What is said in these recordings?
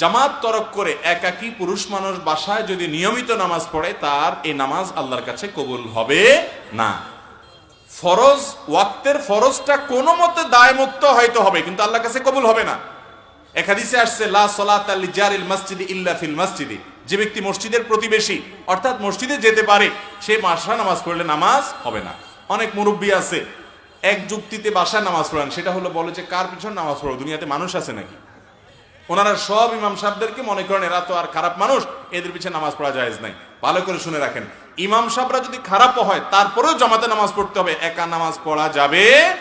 জামাত তরক করে একাকী পুরুষ মানুষ বাসায় যদি নিয়মিত নামাজ পড়ে, তার এই নামাজ আল্লাহর কাছে কবুল হবে না। ফরজ, ওয়াক্তের ফরজটা কোনো মতে দায়মুক্ত হয়তো হবে, কিন্তু আল্লাহর কাছে কবুল হবে না। একাদিসে আসছে, লা সলাত আল জারিল মসজিদে ইল্লা ফিল মসজিদে। যে ব্যক্তি মসজিদের প্রতিবেশী, অর্থাৎ মসজিদে যেতে পারে, সে বাসা নামাজ পড়লে নামাজ হবে না। অনেক মুরব্বী আছে, এক যুক্তিতে বাসা নামাজ পড়েন, সেটা হলো বলে যে, কার পিছনে নামাজ পড়ো দুনিয়াতে মানুষ আছে নাকি? ওনারা সব ইমাম সাহেবদেরকে মনে করেন এরা তো আর খারাপ মানুষ, এদের পিছনে নামাজ পড়া জায়েজ নাই। ভালো করে শুনে রাখেন। ইমাম সাহেবরা যদি খারাপও হয়, তারপরেও জামাতে নামাজ পড়তে হবে। একা নামাজ পড়া যাবে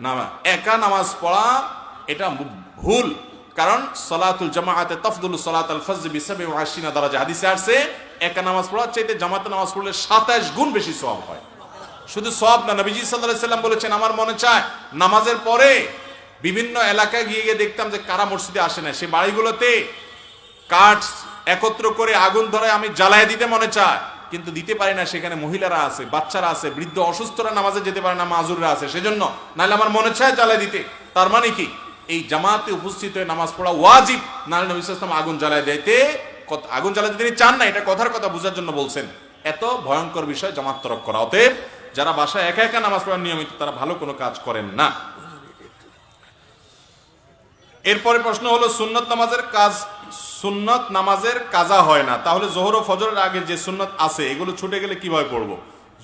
না। একা নামাজ পড়া, এটা ভুল। কারণ সলাতুল জামাআতে তফদুল সলাত আল ফজর বিসাবে আশিনা দারাজা। হাদিসে আসছে, একা নামাজ পড়ার চাইতে জামাতে নামাজ পড়লে সাতাশ গুণ বেশি সওয়াব হয়। শুধু সব না, নবীজি সাল্লাহ সাল্লাম বলেছেন, আমার মনে চায়, নামাজের পরে বিভিন্ন এলাকায় গিয়ে গিয়ে দেখতাম যে কারা মসজিদে আসে না। সে বাড়িগুলোতে কাঠ একত্র করে আগুন ধরে আমি জ্বালায় দিতে মনে চায়, কিন্তু দিতে পারি না। সেখানে মহিলারা আছে, বাচ্চারা আছে, বৃদ্ধ, অসুস্থরা নামাজে যেতে পারে না, মাজুররা আছে। সেজন্য নাহলে আমার মনে চায় জ্বালায় দিতে। তার মানে কি? এই জামাতে উপস্থিত হয়ে নামাজ পড়া ওয়াজিব, নাহলে নবী ওয়াসাল্লাম আগুন জ্বালায় দিতে আগুন জ্বালাতে তিনি চান না। এটা কথার কথা বোঝার জন্য বলছেন। এত ভয়ঙ্কর বিষয় জামাত তরক করা। অতএব যারা বাসায় একা একা নামাজ পড়ার নিয়মিত, তারা ভালো কোনো কাজ করেন না। এরপরে প্রশ্ন হলো, সুন্নত নামাজের কাজ, সুন্নত নামাজের কাজা হয় না। তাহলে জোহর ও ফজরের আগে যে সুন্নত আছে, এগুলো ছুটে গেলে কীভাবে পড়ব?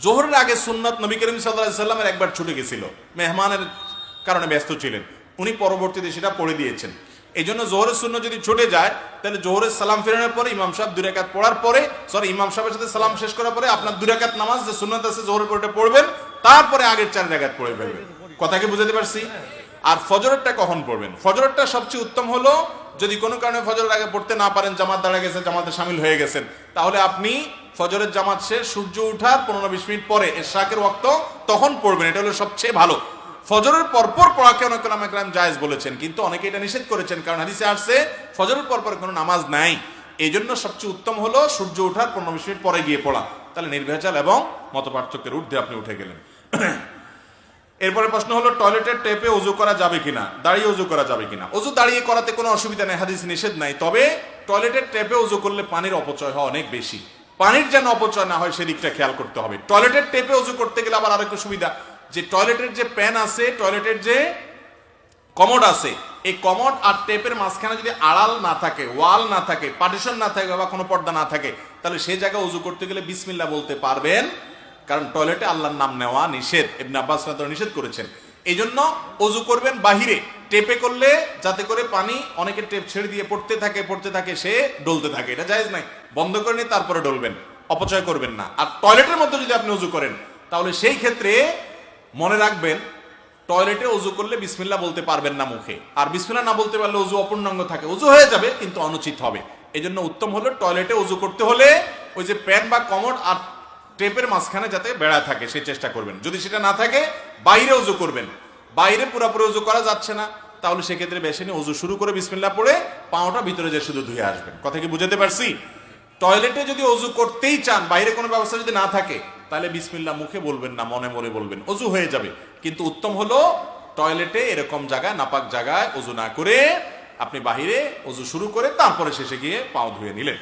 জোহরের আগে সুন্নত নবী করিম সাল্লামের একবার ছুটে গেছিল। মেহমানের কারণে ব্যস্ত ছিলেন। উনি পরবর্তীতে সেটা পড়ে দিয়েছেন। এই জন্য জোহরের শূন্য যদি ছুটে যায়, তাহলে জোহরের সালাম ফেরানোর পরে ইমাম সাহেব দুরাকাত পড়ার পরে সরি ইমাম সাহেবের সাথে সালাম শেষ করার পরে আপনার দুরাকাত নামাজ যে সুন্নত আছে, জোহরের পরে পড়বেন, তারপরে আগের চার জায়গায় পড়ে ফেলবেন। কথা কি বুঝাতে পারছি? আর ফজরেরটা কখন পড়বেন? ফজরেরটা সবচেয়ে উত্তম হলো যদি কোনো কারণে ফজরের আগে পড়তে না পারেন, জামাত দাঁড়া গেছে, জামাতে সামিল হয়ে গেছেন। তাহলে আপনি ফজরের জামাত শেষ, সূর্য উঠার পনেরো বিশ মিনিট পরে এশাকের ওয়াক্ত তখন পড়বেন। এটা হলো সবচেয়ে ভালো। ফজরের পরপর পড়াকে অনেক নাম একরাম জায়েজ বলেছেন, কিন্তু অনেকে এটা নিষেধ করেছেন, কারণ হাদিসে আসছে, ফজরের পরপর কোনো নামাজ নাই। এই জন্য সবচেয়ে উত্তম হলো সূর্য ওঠার পনেরো বিশ মিনিট পরে গিয়ে পড়া। তাহলে নির্ভেজাল এবং মত পার্থক্যের ঊর্ধ্বে আপনি উঠে গেলেন। এরপরে প্রশ্ন হলো, টয়লেটের টেপে উজু করা যাবে কিনা? দাঁড়িয়ে উজু করা যাবে কিনা? উজু দাঁড়িয়ে করাতে কোনো অসুবিধা নেই, হাদিস নিষেধ নাই। তবে টয়লেটের টেপে উজু করলে পানির অপচয় হয় অনেক বেশি। পানির যেন অপচয় না হয়, সেদিকটা খেয়াল করতে হবে। টয়লেটের টেপে উজু করতে গেলে আবার আরেকটু সুবিধা, যে টয়লেটের যে প্যান আছে, টয়লেটের যে কমোড আছে, এই কমোড আর টেপের মাঝখানে যদি আড়াল না থাকে, ওয়াল না থাকে পার্টিশন না থাকে বা কোনো পর্দা না থাকে, তাহলে সেই জায়গায় উজু করতে গেলে বিসমিল্লা বলতে পারবেন। কারণ টয়লেটে আল্লাহর নাম নেওয়া নিষেধ। ইবনে আব্বাস নিষেধ করেছেন। এই জন্য অজু করবেন বাহিরে। টেপে করলে যাতে করে পানি অনেকে টেপ ছেড়ে দিয়ে পড়তে থাকে পড়তে থাকে, সে ডলতে থাকে। এটা জায়েজ নাই। বন্ধ করে নিয়ে তারপরে ডলবেন। অপচয় করবেন না। আর টয়লেটের মধ্যে যদি আপনি উজু করেন, তাহলে সেই ক্ষেত্রে মনে রাখবেন, টয়লেটে উজু করলে বিসমিল্লা বলতে পারবেন না মুখে। আর বিসমিল্লা না বলতে পারলে উজু অপূর্ণাঙ্গ থাকে। উজু হয়ে যাবে, কিন্তু অনুচিত হবে। এই জন্য উত্তম হলো টয়লেটে উজু করতে হলে ওই যে প্যান বা কমোড আর টেপের মাঝখানে যাতে বেড়া থাকে সেই চেষ্টা করবেন। যদি সেটা না থাকে, বাইরে উজু করবেন। বাইরে পুরোপুরি উজু করা যাচ্ছে না। তাহলে সেক্ষেত্রে বেশি নিয়ে উজু শুরু করে বিসমিল্লা পড়ে পাওটা ভিতরে যে শুধু ধুয়ে আসবেন। কথা কি বুঝাতে পারছি? টয়লেটে যদি অজু করতেই চান, বাইরে কোনো ব্যবস্থা যদি না থাকে, তাহলে বিসমিল্লা মুখে বলবেন না, মনে মনে বলবেন। অজু হয়ে যাবে। কিন্তু উত্তম হলো টয়লেটে এরকম জায়গায়, নাপাক জায়গায় অজু না করে আপনি বাহিরে অজু শুরু করে তারপরে শেষে গিয়ে পাও ধুয়ে নিলেন।